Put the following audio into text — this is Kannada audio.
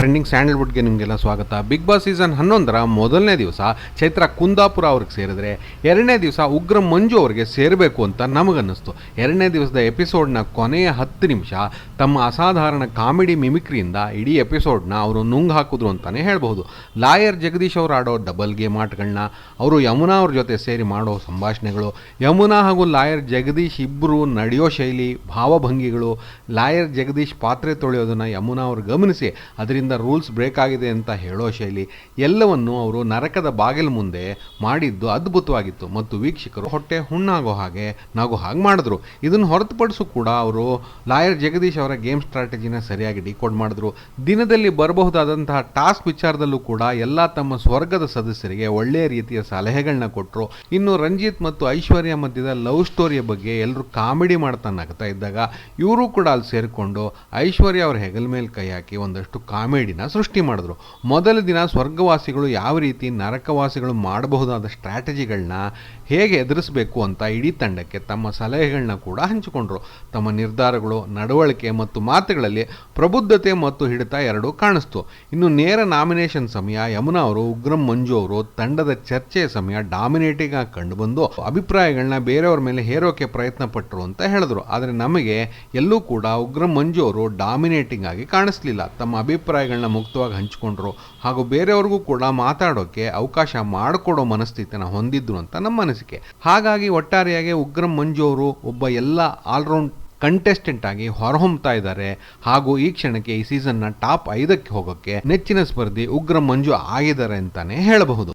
ಟ್ರೆಂಡಿಂಗ್ ಸ್ಯಾಂಡಲ್ವುಡ್ಗೆ ನಿಮಗೆಲ್ಲ ಸ್ವಾಗತ. ಬಿಗ್ ಬಾಸ್ ಸೀಸನ್ ಹನ್ನೊಂದರ ಮೊದಲನೇ ದಿವಸ ಚೈತ್ರ ಕುಂದಾಪುರ ಅವ್ರಿಗೆ ಸೇರಿದ್ರೆ ಎರಡನೇ ದಿವಸ ಉಗ್ರ ಮಂಜು ಅವರಿಗೆ ಸೇರಬೇಕು ಅಂತ ನಮಗನ್ನಿಸ್ತು. ಎರಡನೇ ದಿವಸದ ಎಪಿಸೋಡ್ನ ಕೊನೆಯ ಹತ್ತು ನಿಮಿಷ ತಮ್ಮ ಅಸಾಧಾರಣ ಕಾಮಿಡಿ ಮಿಮಿಕ್ರಿಯಿಂದ ಇಡೀ ಎಪಿಸೋಡ್ನ ಅವರು ನುಂಗ್ ಹಾಕಿದ್ರು ಅಂತಲೇ ಹೇಳ್ಬೋದು ಲಾಯರ್ ಜಗದೀಶ್ ಅವರು ಆಡೋ ಡಬಲ್ ಗೇಮ್ ಆಟಗಳನ್ನ ಅವರು ಯಮುನಾ ಅವ್ರ ಜೊತೆ ಸೇರಿ ಮಾಡೋ ಸಂಭಾಷಣೆಗಳು, ಯಮುನಾ ಹಾಗೂ ಲಾಯರ್ ಜಗದೀಶ್ ಇಬ್ಬರು ನಡೆಯೋ ಶೈಲಿ, ಭಾವಭಂಗಿಗಳು ಲಾಯರ್ ಜಗದೀಶ್ ಪಾತ್ರೆ ತೊಳೆಯೋದನ್ನು ಯಮುನಾ ಅವರು ಗಮನಿಸಿ, ಅದರಿಂದ ರೂಲ್ಸ್ ಬ್ರೇಕ್ ಆಗಿದೆ ಅಂತ ಹೇಳೋ ಶೈಲಿ ಎಲ್ಲವನ್ನು ಅವರು ನರಕದ ಬಾಗಿಲು ಮುಂದೆ ಮಾಡಿದ್ದು ಅದ್ಭುತವಾಗಿತ್ತು ಮತ್ತು ವೀಕ್ಷಕರು ಹೊಟ್ಟೆ ಹುಣ್ಣಾಗೋ ಹಾಗೆ ನಾಗೋ ಹಾಗೆ ಮಾಡಿದ್ರು. ಇದನ್ನು ಹೊರತುಪಡಿಸು ಕೂಡ ಅವರು ಲಾಯರ್ ಜಗದೀಶ್ ಅವರ ಗೇಮ್ ಸ್ಟ್ರಾಟಜಿನ ಸರಿಯಾಗಿ ಡಿಕೋಡ್ ಮಾಡಿದ್ರು. ದಿನದಲ್ಲಿ ಬರಬಹುದಾದಂತಹ ಟಾಸ್ಕ್ ವಿಚಾರದಲ್ಲೂ ಕೂಡ ಎಲ್ಲ ತಮ್ಮ ಸ್ವರ್ಗದ ಸದಸ್ಯರಿಗೆ ಒಳ್ಳೆಯ ರೀತಿಯ ಸಲಹೆಗಳನ್ನ ಕೊಟ್ಟರು ಇನ್ನು ರಂಜಿತ್ ಮತ್ತು ಐಶ್ವರ್ಯ ಮಧ್ಯದ ಲವ್ ಸ್ಟೋರಿಯ ಬಗ್ಗೆ ಎಲ್ಲರೂ ಕಾಮಿಡಿ ಮಾಡ್ತಾ ನಗ್ತಾ ಇದ್ದಾಗ ಇವರು ಕೂಡ ಅಲ್ಲಿ ಸೇರಿಕೊಂಡು ಐಶ್ವರ್ಯ ಅವ್ರ ಹೆಗಲ ಮೇಲೆ ಕೈ ಹಾಕಿ ಒಂದಷ್ಟು ಕಾಮಿಡಿನ ಸೃಷ್ಟಿ ಮಾಡಿದ್ರು. ಮೊದಲ ದಿನ ಸ್ವರ್ಗವಾಸಿಗಳು ಯಾವ ರೀತಿ ನರಕವಾಸಿಗಳು ಮಾಡಬಹುದಾದ ಸ್ಟ್ರಾಟಜಿಗಳನ್ನ ಹೇಗೆ ಎದುರಿಸಬೇಕು ಅಂತ ಇಡೀ ತಂಡಕ್ಕೆ ತಮ್ಮ ಸಲಹೆಗಳನ್ನ ಕೂಡ ಹಂಚಿಕೊಂಡ್ರು. ತಮ್ಮ ನಿರ್ಧಾರಗಳು, ನಡವಳಿಕೆ ಮತ್ತು ಮಾತುಗಳಲ್ಲಿ ಪ್ರಬುದ್ಧತೆ ಮತ್ತು ಹಿಡಿತ ಎರಡೂ ಕಾಣಿಸ್ತು. ಇನ್ನು ನೇರ ನಾಮಿನೇಷನ್ ಸಮಯ, ಯಮುನಾ ಅವರು, ಉಗ್ರಂ ಮಂಜು ಅವರು ತಂಡದ ಚರ್ಚೆಯ ಸಮಯ ಡಾಮಿನೇಟಿಂಗ್ ಆಗಿ ಕಂಡುಬಂದು ಅಭಿಪ್ರಾಯಗಳನ್ನ ಬೇರೆಯವ್ರ ಮೇಲೆ ಹೇರೋಕೆ ಪ್ರಯತ್ನ ಪಟ್ಟರು ಅಂತ ಹೇಳಿದ್ರು. ಆದರೆ ನಮಗೆ ಎಲ್ಲೂ ಕೂಡ ಉಗ್ರಂ ಮಂಜು ಅವರು ಡಾಮಿನೇಟಿಂಗ್ ಆಗಿ ಕಾಣಿಸ್ಲಿಲ್ಲ. ತಮ್ಮ ಅಭಿಪ್ರಾಯಗಳನ್ನ ಮುಕ್ತವಾಗಿ ಹಂಚಿಕೊಂಡ್ರು. ಹಾಗೂ ಬೇರೆಯವ್ರಿಗೂ ಕೂಡ ಮಾತಾಡೋಕೆ ಅವಕಾಶ ಮಾಡಿಕೊಡೋ ಮನಸ್ಥಿತಿನ ಹೊಂದಿದ್ರು ಅಂತ ನಮ್ಮ ಅನಿಸಿಕೆ. ಹಾಗಾಗಿ ಒಟ್ಟಾರೆಯಾಗಿ ಉಗ್ರಂ ಮಂಜು ಅವರು ಒಬ್ಬ ಎಲ್ಲ ಆಲ್ರೌಂಡ್ ಕಂಟೆಸ್ಟೆಂಟ್ ಆಗಿ ಹೊರಹೊಮ್ತಾ ಇದ್ದಾರೆ. ಹಾಗೂ ಈ ಕ್ಷಣಕ್ಕೆ ಈ ಸೀಸನ್ನ ಟಾಪ್ ಐದಕ್ಕೆ ಹೋಗೋಕ್ಕೆ ನೆಚ್ಚಿನ ಸ್ಪರ್ಧಿ ಉಗ್ರ ಮಂಜು ಆಗಿದ್ದಾರೆ ಅಂತಾನೆ ಹೇಳಬಹುದು.